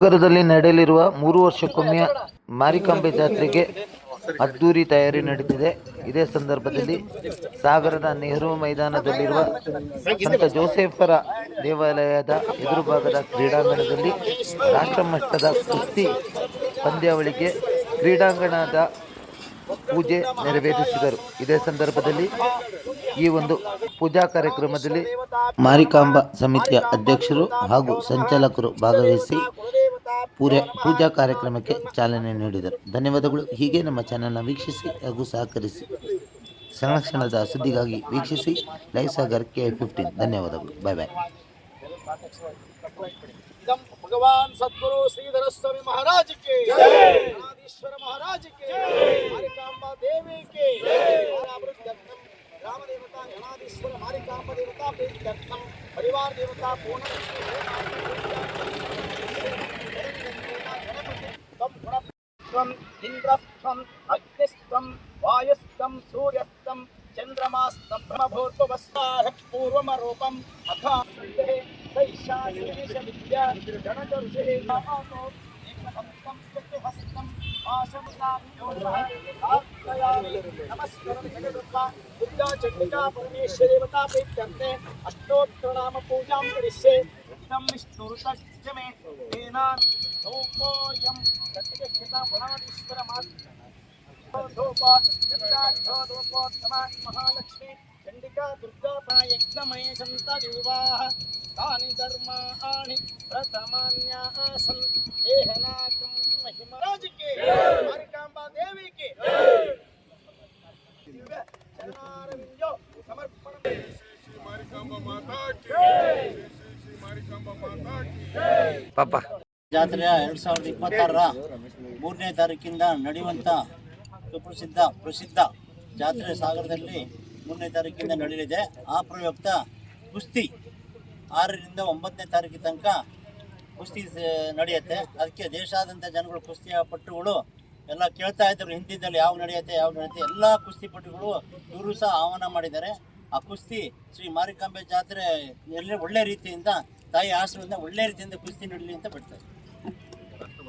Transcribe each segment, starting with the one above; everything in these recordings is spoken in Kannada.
ನಗರದಲ್ಲಿ ನಡೆಯಲಿರುವ ಮೂರು ವರ್ಷಕ್ಕೊಮ್ಮೆ ಮಾರಿಕಾಂಬೆ ಜಾತ್ರೆಗೆ ಅದ್ದೂರಿ ತಯಾರಿ ನಡೆದಿದೆ ಇದೇ ಸಂದರ್ಭದಲ್ಲಿ ಸಾಗರದ ನೆಹರು ಮೈದಾನದಲ್ಲಿರುವ ಸಂತ ಜೋಸೆಫರ ದೇವಾಲಯದ ಎದುರು ಭಾಗದ ಕ್ರೀಡಾಂಗಣದಲ್ಲಿ ರಾಷ್ಟ್ರಮಟ್ಟದ ಕುಸ್ತಿ ಪಂದ್ಯಾವಳಿಗೆ ಕ್ರೀಡಾಂಗಣದ ಪೂಜೆ ನೆರವೇರಿಸಿದರು. ಇದೇ ಸಂದರ್ಭದಲ್ಲಿ ಈ ಒಂದು ಪೂಜಾ ಕಾರ್ಯಕ್ರಮದಲ್ಲಿ ಮಾರಿಕಾಂಬ ಸಮಿತಿಯ ಅಧ್ಯಕ್ಷರು ಹಾಗೂ ಸಂಚಾಲಕರು ಭಾಗವಹಿಸಿ ಪೂರೆ ಪೂಜಾ ಕಾರ್ಯಕ್ರಮಕ್ಕೆ ಚಾಲನೆ ನೀಡಿದರು. ಧನ್ಯವಾದಗಳು. ಹೀಗೆ ನಮ್ಮ ಚಾನೆಲ್ನ ವೀಕ್ಷಿಸಿ ಹಾಗೂ ಸಹಕರಿಸಿ. ಸಂರಕ್ಷಣದ ಸುದ್ದಿಗಾಗಿ ವೀಕ್ಷಿಸಿ. ಲೈವ್ ಸಾಗರ್ ಕೆ ಫಿಫ್ಟೀನ್ ಧನ್ಯವಾದಗಳು. ಬಾಯ್ ಬಾಯ್ ಭಗವಾನ್ ಸದ್ಗುರು ಶ್ರೀಧರ ಸ್ವಾಮಿ ಮಹಾರಾಜ್ ಕೆ ಈಶ್ವರ ಮಹಾರಾಜ್ ಕೆ ಮಾರಿಕಾಂಬಾ ದೇವಿ ಕೆ ರಾಮದೇವತಾ ಗಣಾಧೀಶ್ವರ ಮಾರಿಕಾಂಬ ದೇವತಾ ಪರಿವಾರ ದೇವತಾ ಪೂರ್ಣ ఇంద్రస్థం అగ్నిస్థం వాయుస్థం సూర్యస్థం చంద్రమాస్తం బ్రహ్మభూర్భవస్వాహ పూర్వమరూపం అథాశ్రే సైషాదేశ విద్య గణక ఋషి హస్తం అష్టోత్తరనామ పూజాం కరిష్యే ఇదం విష్ణురుతమే ఏనా ఓం महालक्ष्मी चंडिका दुर्गा यज्ञमय सन्तदेवाः तानि धर्माणि प्रथमान्यासन् देहनाकं महिमराज के मारिकाम्बा देवी के दिव्य चरणारविन्दो समर्पणम् ಮಾರಿಕಾಂಬ ಮಾತಾ ಕಿ ಶ್ರೀ ಶ್ರೀ ಮಾರಿಕಾಂಬ ಮಾತಾ ಕಿ ಪಾಪ ಜಾತ್ರೆಯ ಎರಡು ಸಾವಿರದ ಇಪ್ಪತ್ತಾರರ ಮೂರನೇ ತಾರೀಕಿಂದ ನಡೆಯುವಂಥ ಸುಪ್ರಸಿದ್ಧ, ಪ್ರಸಿದ್ಧ ಜಾತ್ರೆ ಸಾಗರದಲ್ಲಿ ಮೂರನೇ ತಾರೀಕಿಂದ ನಡೆಯಲಿದೆ. ಆ ಪ್ರಯುಕ್ತ ಕುಸ್ತಿ ಆರರಿಂದ ಒಂಬತ್ತನೇ ತಾರೀಕಿನ ತನಕ ಕುಸ್ತಿ ನಡೆಯುತ್ತೆ. ಅದಕ್ಕೆ ದೇಶಾದ್ಯಂತ ಜನಗಳು ಕುಸ್ತಿಯ ಪಟ್ಟುಗಳು ಎಲ್ಲ ಕೇಳ್ತಾ ಇದ್ದರು. ಹಿಂದಿದ್ದಲ್ಲಿ ಯಾವ ನಡೆಯುತ್ತೆ ಯಾವ ನಡೆಯುತ್ತೆ, ಎಲ್ಲ ಕುಸ್ತಿ ಪಟ್ಟುಗಳು ಇವರು ಸಹ ಆಹ್ವಾನ ಮಾಡಿದ್ದಾರೆ. ಆ ಕುಸ್ತಿ ಶ್ರೀ ಮಾರಿಕಾಂಬೆ ಜಾತ್ರೆ ಎಲ್ಲ ಒಳ್ಳೆ ರೀತಿಯಿಂದ ತಾಯಿ ಆಶ್ರಮದಿಂದ ಒಳ್ಳೆ ರೀತಿಯಿಂದ ಕುಸ್ತಿ ನಡೀಲಿ ಅಂತ ಬಿಡ್ತಾರೆ.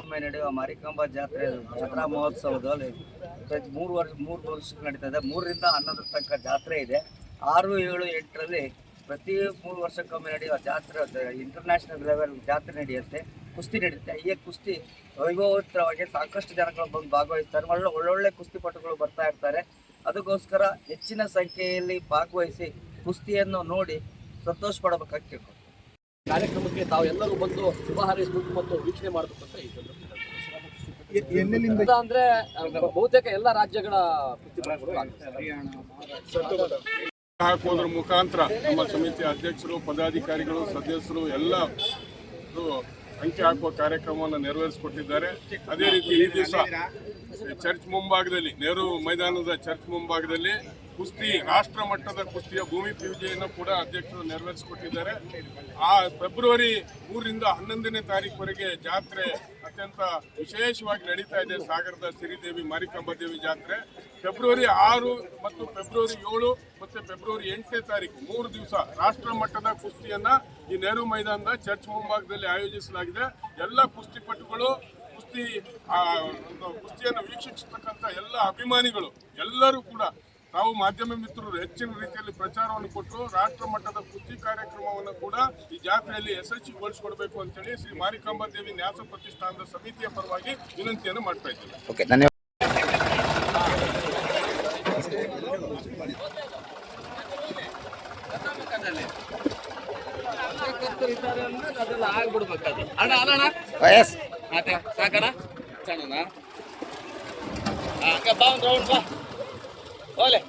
ಒಮ್ಮೆ ನಡೆಯುವ ಮಾರಿಕಾಂಬಾ ಜಾತ್ರೆ ದಸರಾ ಮಹೋತ್ಸವದಲ್ಲಿ ಪ್ರತಿ ಮೂರು ವರ್ಷ, ಮೂರು ವರ್ಷಕ್ಕೆ ನಡೀತಾ ಇದೆ ಮೂರರಿಂದ ಹನ್ನೊಂದರ ತನಕ ಜಾತ್ರೆ ಇದೆ. ಆರು, ಏಳು, ಎಂಟರಲ್ಲಿ ಪ್ರತಿ ಮೂರು ವರ್ಷಕ್ಕೊಮ್ಮೆ ನಡೆಯುವ ಜಾತ್ರೆ ಇಂಟರ್ನ್ಯಾಷನಲ್ ಲೆವೆಲ್ ಜಾತ್ರೆ ನಡೆಯುತ್ತೆ, ಕುಸ್ತಿ ನಡೆಯುತ್ತೆ. ಈ ಕುಸ್ತಿ ವೈಭವೋತ್ತರವಾಗಿ ಸಾಕಷ್ಟು ಜನಗಳು ಬಂದು ಭಾಗವಹಿಸ್ತಾರೆ. ಒಳ್ಳೆ, ಒಳ್ಳೊಳ್ಳೆ ಕುಸ್ತಿಪಟುಗಳು ಬರ್ತಾ ಇರ್ತಾರೆ. ಅದಕ್ಕೋಸ್ಕರ ಹೆಚ್ಚಿನ ಸಂಖ್ಯೆಯಲ್ಲಿ ಭಾಗವಹಿಸಿ ಕುಸ್ತಿಯನ್ನು ನೋಡಿ ಸಂತೋಷ ಪಡಬೇಕಾಗಿ ಕೇಳ್ಕೊಂಡು ಕಾರ್ಯಕ್ರಮಕ್ಕೆ ತಾವೆಲ್ಲರೂ ಬಂದು ಶುಭ ಹಾರೈಸಬೇಕು ಮತ್ತು ವೀಕ್ಷಣೆ ಮಾಡಬೇಕು ಅಂತ ಈ ಅಂದ್ರೆ ಬಹುತೇಕ ಎಲ್ಲ ರಾಜ್ಯಗಳ. ಹಾಕೋದ್ರ ಮುಖಾಂತರ ನಮ್ಮ ಸಮಿತಿ ಅಧ್ಯಕ್ಷರು ಪದಾಧಿಕಾರಿಗಳು ಸದಸ್ಯರು ಎಲ್ಲ ಅಂಕಿ ಹಾಕುವ ಕಾರ್ಯಕ್ರಮವನ್ನು ನೆರವೇರಿಸಿಕೊಟ್ಟಿದ್ದಾರೆ. ಅದೇ ರೀತಿ ಈ ದಿವಸ ಚರ್ಚ್ ಮುಂಭಾಗದಲ್ಲಿ, ನೆಹರು ಮೈದಾನದ ಚರ್ಚ್ ಮುಂಭಾಗದಲ್ಲಿ ಕುಸ್ತಿ, ರಾಷ್ಟ್ರ ಮಟ್ಟದ ಕುಸ್ತಿಯ ಭೂಮಿ ಪೂಜೆಯನ್ನು ಕೂಡ ಅಧ್ಯಕ್ಷರು ನೆರವೇರಿಸಿಕೊಟ್ಟಿದ್ದಾರೆ. ಆ ಫೆಬ್ರವರಿ ಮೂರರಿಂದ ಹನ್ನೊಂದನೇ ತಾರೀಕುವರೆಗೆ ಜಾತ್ರೆ ಅತ್ಯಂತ ವಿಶೇಷವಾಗಿ ನಡೀತಾ ಇದೆ. ಸಾಗರದ ಸಿರಿದೇವಿ, ಮಾರಿಕಾಂಬಾದೇವಿ ಜಾತ್ರೆ. ಫೆಬ್ರವರಿ ಆರು ಮತ್ತು ಫೆಬ್ರವರಿ ಏಳು ಮತ್ತು ಫೆಬ್ರವರಿ ಎಂಟನೇ ತಾರೀಕು, ಮೂರು ದಿವಸ ರಾಷ್ಟ್ರ ಮಟ್ಟದ ಕುಸ್ತಿಯನ್ನ ಈ ನೆಹರು ಮೈದಾನದ ಚರ್ಚ್ ಮುಂಭಾಗದಲ್ಲಿ ಆಯೋಜಿಸಲಾಗಿದೆ. ಎಲ್ಲ ಕುಸ್ತಿಪಟುಗಳು ಕುಸ್ತಿ ಕುಸ್ತಿಯನ್ನು ವೀಕ್ಷಿಸತಕ್ಕಂಥ ಎಲ್ಲ ಅಭಿಮಾನಿಗಳು, ಎಲ್ಲರೂ ಕೂಡ ತಾವು ಮಾಧ್ಯಮ ಮಿತ್ರರು ಹೆಚ್ಚಿನ ರೀತಿಯಲ್ಲಿ ಪ್ರಚಾರವನ್ನು ಕೊಟ್ಟು ರಾಷ್ಟ್ರ ಮಟ್ಟದ ಕುಸ್ತಿ ಕಾರ್ಯಕ್ರಮವನ್ನು ಕೂಡ ಈ ಜಾತ್ರೆಯಲ್ಲಿ ಯಶಸ್ವಿಗೊಳಿಸಿಕೊಡ್ಬೇಕು ಅಂತೇಳಿ ಶ್ರೀ ಮಾರಿಕಾಂಬಾ ದೇವಿ ನ್ಯಾಸ ಪ್ರತಿಷ್ಠಾನದ ಸಮಿತಿಯ ಪರವಾಗಿ ವಿನಂತಿಯನ್ನು ಮಾಡ್ತಾ ಇದ್ದೇನೆ. ಅಣ್ಣ ಅಣ್ಣ ವಯಸ್ ಮತ್ತೆ ಸಾಕಣ ಸಣ್ಣನ ಹಂಗ ಬಾ ಒಂದು ರೌಂಡ್ ಬಾ ಹೋಲೆ